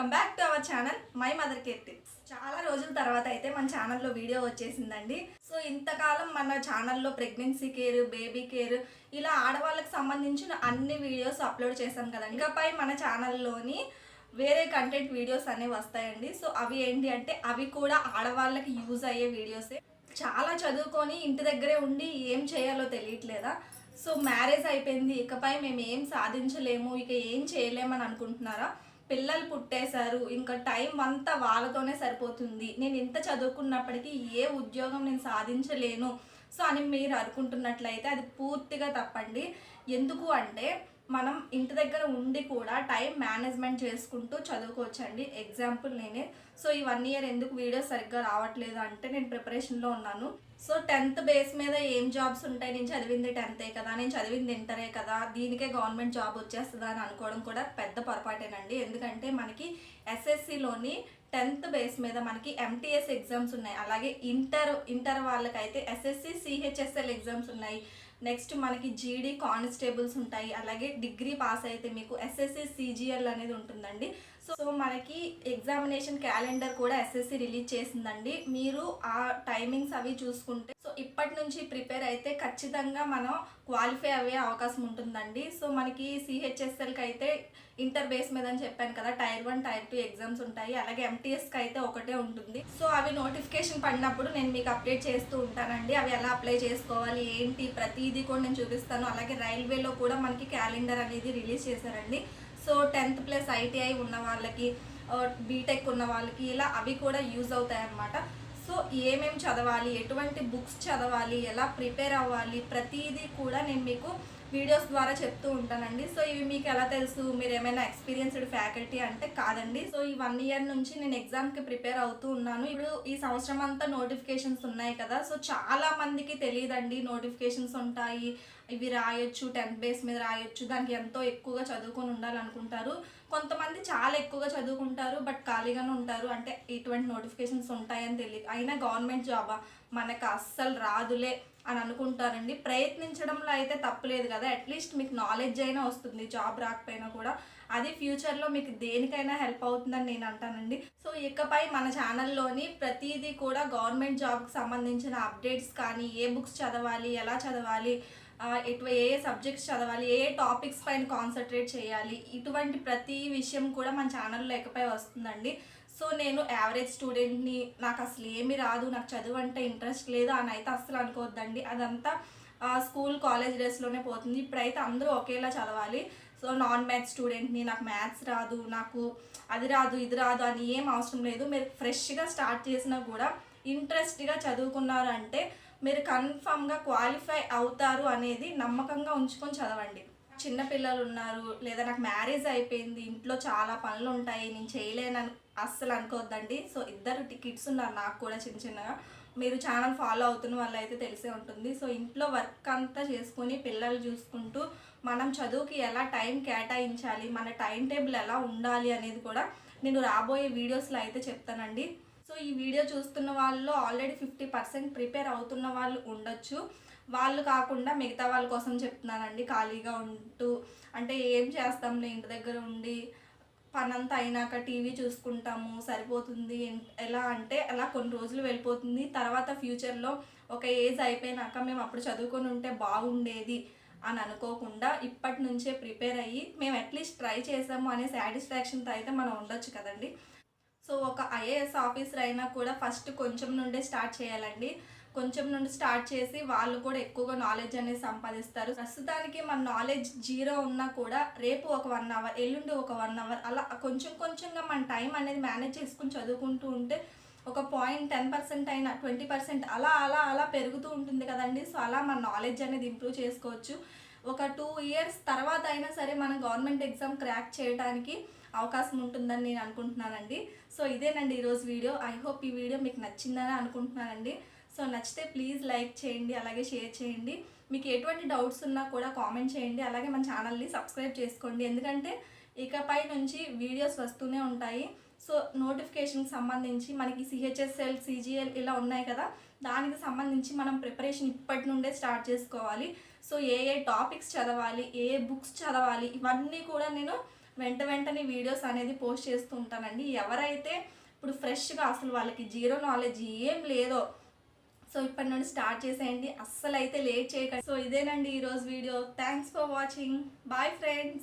Welcome back to our channel my mother care tips. చాలా రోజుల తర్వాత అయితే మన ఛానల్లో వీడియో వచ్చేసిందండి. సో ఇంతకాలం మన ఛానల్లో ప్రెగ్నెన్సీ కేర్ బేబీ కేర్ ఇలా ఆడవాళ్ళకి సంబంధించిన అన్ని వీడియోస్ అప్లోడ్ చేశాం కదండి. ఇకపై మన ఛానల్లోని వేరే కంటెంట్ వీడియోస్ అనేవి వస్తాయండి. సో అవి ఏంటి అంటే అవి కూడా ఆడవాళ్ళకి యూజ్ అయ్యే వీడియోసే చాలా చదువుకొని ఇంటి దగ్గరే ఉండి ఏం చేయాలో తెలియట్లేదా? సో మ్యారేజ్ అయిపోయింది. ఇకపై మేము ఏం సాధించలేము. ఇక ఏం చేయలేమని అనుకుంటున్నారా? పిల్లలు పుట్టేశారు. ఇంకా టైం అంతా వాళ్ళతోనే సరిపోతుంది. నేను ఇంత చదువుకున్నప్పటికీ ఏ ఉద్యోగం నేను సాధించలేను. సో అని మీరు అనుకుంటున్నట్లయితే అది పూర్తిగా తప్పండి. ఎందుకు అంటే మనం ఇంటి దగ్గర ఉండి కూడా టైం మేనేజ్మెంట్ చేసుకుంటూ చదువుకోవచ్చండి. ఎగ్జాంపుల్ నేనే. సో ఈ వన్ ఇయర్ ఎందుకు వీడియో సరిగ్గా రావట్లేదు అంటే నేను ప్రిపరేషన్లో ఉన్నాను. సో టెన్త్ బేస్ మీద ఏం జాబ్స్ ఉంటాయి? నేను చదివింది టెన్తే కదా నేను చదివింది ఇంటరే కదా దీనికే గవర్నమెంట్ జాబ్ వచ్చేస్తుందా అని అనుకోవడం కూడా పెద్ద పొరపాటేనండి. ఎందుకంటే మనకి ఎస్ఎస్సిలోని టెన్త్ బేస్ మీద మనకి ఎంటీఎస్ ఎగ్జామ్స్ ఉన్నాయి. అలాగే ఇంటర్ ఇంటర్ వాళ్ళకైతే ఎస్ఎస్సి సిహెచ్ఎస్ఎల్ ఎగ్జామ్స్ ఉన్నాయి. నెక్స్ట్ మనకి జీడీ కానిస్టేబుల్స్ ఉంటాయి. అలాగే డిగ్రీ పాస్ అయితే మీకు ఎస్ఎస్సి సిజిఎల్ అనేది ఉంటుందండి. సో మనకి ఎగ్జామినేషన్ క్యాలెండర్ కూడా ఎస్ఎస్సి రిలీజ్ చేసిందండి. మీరు ఆ టైమింగ్స్ అవి చూసుకుంటే సో ఇప్పటి నుంచి ప్రిపేర్ అయితే ఖచ్చితంగా మనం క్వాలిఫై అయ్యే అవకాశం ఉంటుందండి. సో మనకి సిహెచ్ఎస్ఎల్కి అయితే ఇంటర్ బేస్ మీద అని చెప్పాను కదా tier one tier two exams ఉంటాయి. అలాగే ఎంటీఎస్కి అయితే ఒకటే ఉంటుంది. సో అవి నోటిఫికేషన్ పడినప్పుడు నేను మీకు అప్డేట్ చేస్తూ ఉంటానండి. అవి ఎలా అప్లై చేసుకోవాలి ఏంటి ప్రతిదీ కూడా నేను చూపిస్తాను. అలాగే రైల్వేలో కూడా మనకి క్యాలెండర్ అనేది రిలీజ్ చేశారండి. సో టెన్త్ ప్లస్ ఐటీఐ ఉన్న వాళ్ళకి బీటెక్ ఉన్న వాళ్ళకి ఇలా అవి కూడా యూజ్ అవుతాయి అన్నమాట సో ఏమేం చదవాలి ఎటువంటి బుక్స్ చదవాలి ఎలా ప్రిపేర్ అవ్వాలి ప్రతిదీ కూడా నేను మీకు వీడియోస్ ద్వారా చెప్తూ ఉంటానండి. సో ఇవి మీకు ఎలా తెలుసు? మీరు ఏమైనా ఎక్స్పీరియన్స్డ్ ఫ్యాకల్టీ అంటే కాదండి. సో ఈ వన్ ఇయర్ నుంచి నేను ఎగ్జామ్కి ప్రిపేర్ అవుతూ ఉన్నాను. ఇప్పుడు ఈ సంవత్సరం అంతా నోటిఫికేషన్స్ ఉన్నాయి కదా. సో చాలా మందికి తెలియదండి. నోటిఫికేషన్స్ ఉంటాయి. ఇవి రాయొచ్చు టెన్త్ బేస్ మీద రాయొచ్చు. దానికి ఎంతో ఎక్కువగా చదువుకొని ఉండాలనుకుంటారు. కొంతమంది చాలా ఎక్కువగా చదువుకుంటారు బట్ ఖాళీగానే ఉంటారు. అంటే ఇటువంటి నోటిఫికేషన్స్ ఉంటాయని తెలియదు అయినా గవర్నమెంట్ జాబా? మనకు అస్సలు రాదులే. అని అనుకుంటారండి. ప్రయత్నించడంలో అయితే తప్పులేదు కదా. అట్లీస్ట్ మీకు నాలెడ్జ్ అయినా వస్తుంది. జాబ్ రాకపోయినా కూడా. అది ఫ్యూచర్లో మీకు దేనికైనా హెల్ప్ అవుతుందని నేను అంటానండి. సో ఇకపై మన ఛానల్లోని ప్రతిదీ కూడా గవర్నమెంట్ జాబ్కి సంబంధించిన అప్డేట్స్ కానీ ఏ బుక్స్ చదవాలి ఎలా చదవాలి ఎటు ఏ ఏ సబ్జెక్ట్స్ చదవాలి ఏ ఏ టాపిక్స్ పైన కాన్సన్ట్రేట్ చేయాలి ఇటువంటి ప్రతి విషయం కూడా మన ఛానల్లో లేకపోయి వస్తుందండి. సో నేను యావరేజ్ స్టూడెంట్ని నాకు అసలు ఏమి రాదు నాకు చదువు అంటే ఇంట్రెస్ట్ లేదు అని అయితే అస్సలు అనుకోవద్దండి. అదంతా స్కూల్ కాలేజ్ డేస్లోనే పోతుంది. ఇప్పుడైతే అందరూ ఒకేలా చదవాలి. సో నాన్ మ్యాథ్స్ స్టూడెంట్ని నాకు మ్యాథ్స్ రాదు నాకు అది రాదు ఇది రాదు అని ఏం అవసరం లేదు. మీరు ఫ్రెష్గా స్టార్ట్ చేసినా కూడా ఇంట్రెస్ట్గా చదువుకున్నారు అంటే మీరు కన్ఫామ్గా క్వాలిఫై అవుతారు అనేది నమ్మకంగా ఉంచుకొని చదవండి. చిన్న పిల్లలు ఉన్నారు లేదా నాకు మ్యారేజ్ అయిపోయింది ఇంట్లో చాలా పనులు ఉంటాయి నేను చేయలేనని అస్సలు అనుకోవద్దండి సో ఇద్దరు కిడ్స్ ఉన్నారు నాకు కూడా చిన్న చిన్నగా. మీరు ఛానల్ ఫాలో అవుతున్న వల్ల అయితే తెలిసే ఉంటుంది. సో ఇంట్లో వర్క్ అంతా చేసుకుని పిల్లలు చూసుకుంటూ మనం చదువుకి ఎలా టైం కేటాయించాలి మన టైం టేబుల్ ఎలా ఉండాలి అనేది కూడా నేను రాబోయే వీడియోస్లో అయితే చెప్తానండి. సో ఈ వీడియో చూస్తున్న వాళ్ళు ఆల్రెడీ ఫిఫ్టీ పర్సెంట్ ప్రిపేర్ అవుతున్న వాళ్ళు ఉండొచ్చు. వాళ్ళు కాకుండా మిగతా వాళ్ళ కోసం చెప్తున్నానండి ఖాళీగా ఉంటూ. అంటే ఏం చేస్తాంలే ఇంటి దగ్గర ఉండి పనంతా అయినాక టీవీ చూసుకుంటాము సరిపోతుంది ఎలా అంటే అలా కొన్ని రోజులు వెళ్ళిపోతుంది. తర్వాత ఫ్యూచర్లో ఒక ఏజ్ అయిపోయినాక మేము అప్పుడు చదువుకొని ఉంటే బాగుండేది అని అనుకోకుండా ఇప్పటి నుంచే ప్రిపేర్ అయ్యి మేము అట్లీస్ట్ ట్రై చేసాము అనే సాటిస్ఫాక్షన్తో అయితే మనం ఉండొచ్చు కదండి. సో ఒక ఐఏఎస్ ఆఫీసర్ అయినా కూడా ఫస్ట్ కొంచెం నుండే స్టార్ట్ చేయాలండి. కొంచెం నుండి స్టార్ట్ చేసి వాళ్ళు కూడా ఎక్కువగా నాలెడ్జ్ అనేది సంపాదిస్తారు. ప్రస్తుతానికి మన నాలెడ్జ్ జీరో ఉన్నా కూడా రేపు ఒక వన్ అవర్ ఎల్లుండి ఒక వన్ అవర్ అలా కొంచెం కొంచెంగా మన టైం అనేది మేనేజ్ చేసుకుని చదువుకుంటూ ఉంటే ఒక పాయింట్ టెన్ పర్సెంట్ అయినా ట్వంటీ పర్సెంట్ అలా అలా అలా పెరుగుతూ ఉంటుంది కదండి. సో అలా మన నాలెడ్జ్ అనేది ఇంప్రూవ్ చేసుకోవచ్చు. ఒక టూ ఇయర్స్ తర్వాత అయినా సరే మనం గవర్నమెంట్ ఎగ్జామ్ క్రాక్ చేయడానికి అవకాశం ఉంటుందని నేను అనుకుంటున్నానండి. సో ఇదేనండి ఈరోజు వీడియో. ఐ హోప్ ఈ వీడియో మీకు నచ్చిందని అనుకుంటున్నానండి. సో నచ్చితే ప్లీజ్ లైక్ చేయండి అలాగే షేర్ చేయండి. మీకు ఎటువంటి డౌట్స్ ఉన్నా కూడా కామెంట్ చేయండి. అలాగే మన ఛానల్ని సబ్స్క్రైబ్ చేసుకోండి. ఎందుకంటే ఇకపై నుంచి వీడియోస్ వస్తూనే ఉంటాయి. సో నోటిఫికేషన్కి సంబంధించి మనకి సిహెచ్ఎస్ఎల్ సిజిఎల్ ఇలా ఉన్నాయి కదా దానికి సంబంధించి మనం ప్రిపరేషన్ ఇప్పటి నుండే స్టార్ట్ చేసుకోవాలి. సో ఏ ఏ టాపిక్స్ చదవాలి ఏ బుక్స్ చదవాలి ఇవన్నీ కూడా నేను వెంట వెంటనే వీడియోస్ అనేది పోస్ట్ చేస్తూ ఉంటానండి. ఎవరైతే ఇప్పుడు ఫ్రెష్గా అసలు వాళ్ళకి జీరో నాలెడ్జ్ ఏం లేదో సో ఇప్పటి నుండి స్టార్ట్ చేసేయండి. అస్సలు అయితే లేట్ చేయకండి. సో ఇదేనండి ఈరోజు video. Thanks for watching bye friends